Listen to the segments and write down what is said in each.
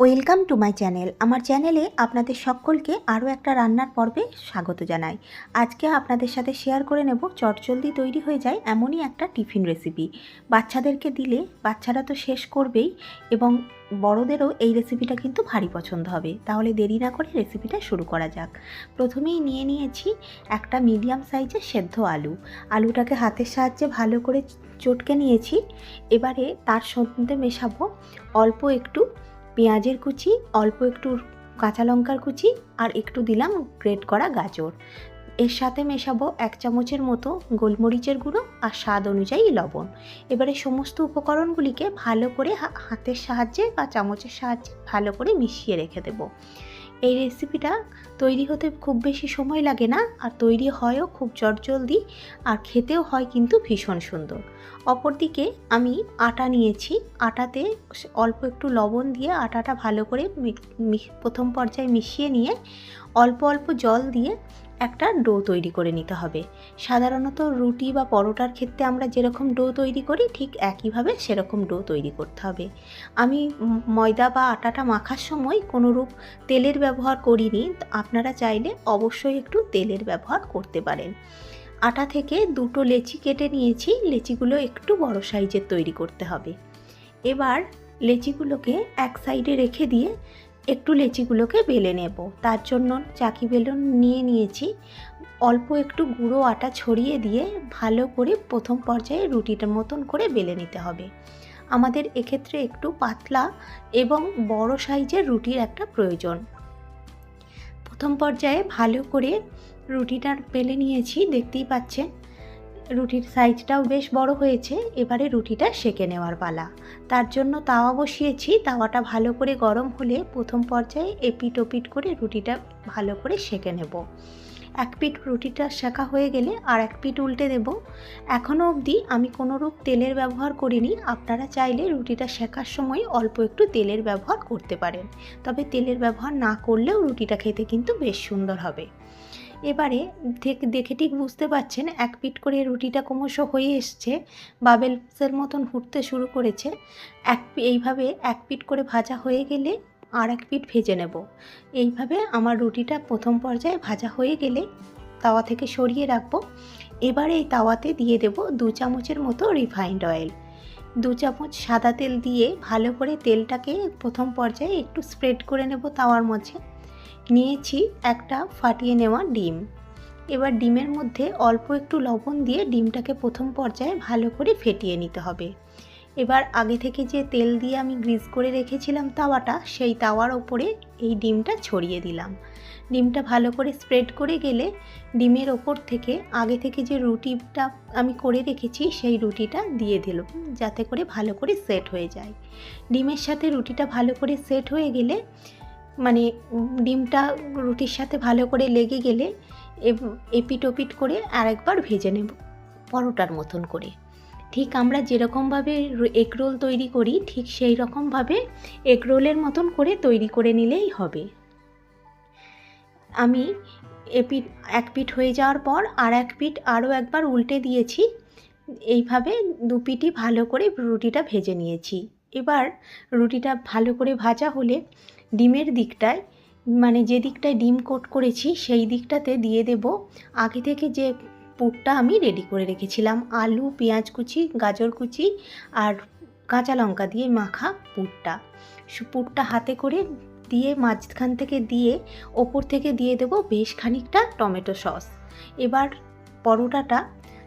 Welcome to my channel আমার চ্যানেলে আপনাদের সকলকে আরও একটা রান্নার পর্বে স্বাগত জানাই। আজকে আপনাদের সাথে শেয়ার করে নেব, চটজলদি তৈরি হয়ে যায় এমনই একটা টিফিন রেসিপি বাচ্চাদেরকে দিলে বাচ্চারা তো শেষ করবেই এবং বড়দেরও এই রেসিপিটা কিন্তু ভারী পছন্দ হবে। তাহলে দেরি না করে রেসিপিটা শুরু করা যাক। প্রথমেই নিয়ে নিয়েছি একটা মিডিয়াম সাইজের সেদ্ধ আলু। আলুটাকে হাতের সাহায্যে ভালো করে চটকে নিয়েছি। এবারে তার সঙ্গে মেশাবো অল্প একটু পেঁয়াজের কুচি, অল্প একটু কাঁচা লঙ্কার কুচি আর একটু দিলাম গ্রেট করা গাজর। এর সাথে মেশাবো এক চামচের মতো গোলমরিচের গুঁড়ো আর স্বাদ অনুযায়ী লবণ। এবারে সমস্ত উপকরণগুলিকে ভালো করে হাতের সাহায্যে বা চামচের সাহায্যে ভালো করে মিশিয়ে রেখে দেবো। এই রেসিপিটা তৈরি হতে খুব বেশি সময় লাগে না, আর তৈরি হয়ও খুব চটজলদি, আর খেতেও হয় কিন্তু ভীষণ সুন্দর। অপরদিকে আমি আটা নিয়েছি, আটাতে অল্প একটু লবণ দিয়ে আটাটা ভালো করে প্রথম পর্যায়ে মিশিয়ে নিয়ে অল্প অল্প জল দিয়ে একটা ডো তৈরি করে নিতে হবে। সাধারণত রুটি বা পরোটার ক্ষেত্রে আমরা যেরকম ডো তৈরি করি, ঠিক একইভাবে সেরকম ডো তৈরি করতে হবে। আমি ময়দা বা আটাটা মাখার সময় কোনোরূপ তেলের ব্যবহার করিনি আপনারা চাইলে অবশ্যই একটু তেলের ব্যবহার করতে পারেন। আটা থেকে দুটো লেচি কেটে নিয়েছি, লেচিগুলো একটু বড় সাইজের তৈরি করতে হবে। এবার লেচিগুলোকে এক সাইডে রেখে দিয়ে একটু লেচিগুলোকে বেলে নেব। তার জন্য চাকি বেলুন নিয়ে নিয়েছি। অল্প একটু গুঁড়ো আটা ছড়িয়ে দিয়ে ভালো করে প্রথম পর্যায়ে রুটিটার মতন করে বেলে নিতে হবে। আমাদের এক্ষেত্রে একটু পাতলা এবং বড় সাইজের রুটির একটা প্রয়োজন। প্রথম পর্যায়ে ভালো করে রুটিটা বেলে নিয়েছি, দেখতেই পাচ্ছেন। রুটির সাইজটাও বেশ বড় হয়েছে, এবারে রুটিটা সেকে নেওয়ার পালা। তার জন্য তাওয়া বসিয়েছি, তাওয়াটা ভালো করে গরম হলে প্রথম পর্যায়ে এপিট ওপিট করে রুটিটা ভালো করে সেকে নেব। এক পিঠ রুটিটা শেখা হয়ে গেলে আর এক পিঠ উল্টে দেব। এখনও অবধি আমি কোনোরূপ তেলের ব্যবহার করিনি, আপনারা চাইলে রুটিটা শেখার সময় অল্প একটু তেলের ব্যবহার করতে পারেন। তবে তেলের ব্যবহার না করলেও রুটিটা খেতে কিন্তু বেশ সুন্দর হবে। এবারে দেখে ঠিক বুঝতে পারছেন, এক পিট করে রুটিটা ক্রমশ হয়ে এসছে, বাবেলসের মতন ফুটতে শুরু করেছে। এক এইভাবে এক পিট করে ভাজা হয়ে গেলে আর এক পিট ভেজে নেব। এইভাবে আমার রুটিটা প্রথম পর্যায়ে ভাজা হয়ে গেলে তাওয়া থেকে সরিয়ে রাখব। এবারে এই তাওয়াতে দিয়ে দেব দু চামচের মতো রিফাইন্ড অয়েল। দু চামচ সাদা তেল দিয়ে ভালো করে তেলটাকে প্রথম পর্যায়ে একটু স্প্রেড করে নেব তাওয়ার মধ্যে নিয়েছি একটা ফাটিয়ে নেওয়া ডিম। এবার ডিমের মধ্যে অল্প একটু লবণ দিয়ে ডিমটাকে প্রথম পর্যায়ে ভালো করে ফেটিয়ে নিতে হবে। এবার আগে থেকে যে তেল দিয়ে আমি গ্রিজ করে রেখেছিলাম তাওয়াটা, সেই তাওয়ার ওপরে এই ডিমটা ছড়িয়ে দিলাম। ডিমটা ভালো করে স্প্রেড করে গেলে ডিমের ওপর থেকে আগে থেকে যে রুটিটা আমি করে রেখেছি, সেই রুটিটা দিয়ে দিল যাতে করে ভালো করে সেট হয়ে যায়। ডিমের সাথে রুটিটা ভালো করে সেট হয়ে গেলে মানে ডিমটা রুটির সাথে ভালো করে লেগে গেলে এপিট ওপিট করে আরেকবার ভেজে নেব পরোটার মতন করে। ঠিক আমরা যেরকমভাবে এগ রোল তৈরি করি, ঠিক সেই রকমভাবে এগ রোলের মতন করে তৈরি করে নিলেই হবে। আমি এপিট, এক পিঠ হয়ে যাওয়ার পর আর এক পিঠ আরও একবার উল্টে দিয়েছি। এইভাবে দু পিঠই ভালো করে রুটিটা ভেজে নিয়েছি। এবার রুটিটা ভালো করে ভাজা হলে ডিমের দিকটায় মানে যে দিকটায় ডিম কোট করেছি সেই দিকটাতে দিয়ে দেব। আগে থেকে যে পুরটা আমি রেডি করে রেখেছিলাম। আলু, পেঁয়াজ কুচি, গাজর কুচি আর কাঁচা লঙ্কা দিয়ে মাখা পুরটা। পুরটা হাতে করে দিয়ে মাঝখান থেকে দিয়ে ওপর থেকে দিয়ে দেব বেশ খানিকটা টমেটো সস। এবার পরোটাটা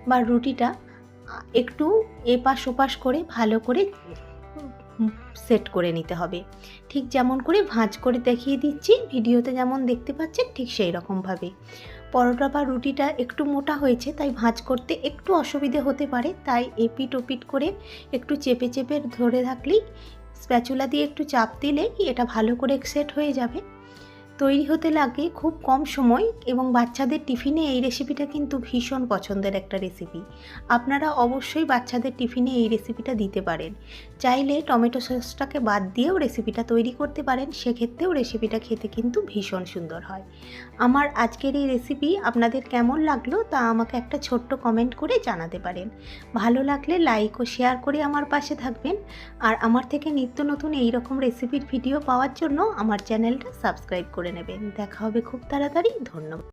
বা রুটিটা একটু এপাশ ওপাশ করে ভালো করে সেট করে নিতে হবে। ঠিক যেমন করে ভাঁজ করে দেখিয়ে দিচ্ছি, ভিডিওতে যেমন দেখতে পাচ্ছেন ঠিক সেই রকমভাবে পরোটা বা রুটিটা একটু মোটা হয়েছে, তাই ভাঁজ করতে একটু অসুবিধে হতে পারে, তাই এপিট ওপিট করে একটু চেপে চেপে ধরে থাকলেই স্প্যাচুলা দিয়ে একটু চাপ দিলেই এটা ভালো করে সেট হয়ে যাবে। তৈরি হতে লাগে খুব কম সময় এবং বাচ্চাদের টিফিনে এই রেসিপিটা কিন্তু ভীষণ পছন্দের একটা রেসিপি আপনারা অবশ্যই বাচ্চাদের টিফিনে এই রেসিপিটা দিতে পারেন। চাইলে টমেটো সসটাকে বাদ দিয়েও রেসিপিটা তৈরি করতে পারেন, সেক্ষেত্রেও রেসিপিটা খেতে কিন্তু ভীষণ সুন্দর হয়। আমার আজকের এই রেসিপি আপনাদের কেমন লাগল তা আমাকে একটা ছোট্ট কমেন্ট করে জানাতে পারেন। ভালো লাগলে লাইক ও শেয়ার করে আমার পাশে থাকবেন। আর আমার থেকে নিত্য নতুন এই রকম রেসিপির ভিডিও পাওয়ার জন্য আমার চ্যানেলটা সাবস্ক্রাইব করে নেবেন দেখা হবে খুব তাড়াতাড়ি। ধন্যবাদ।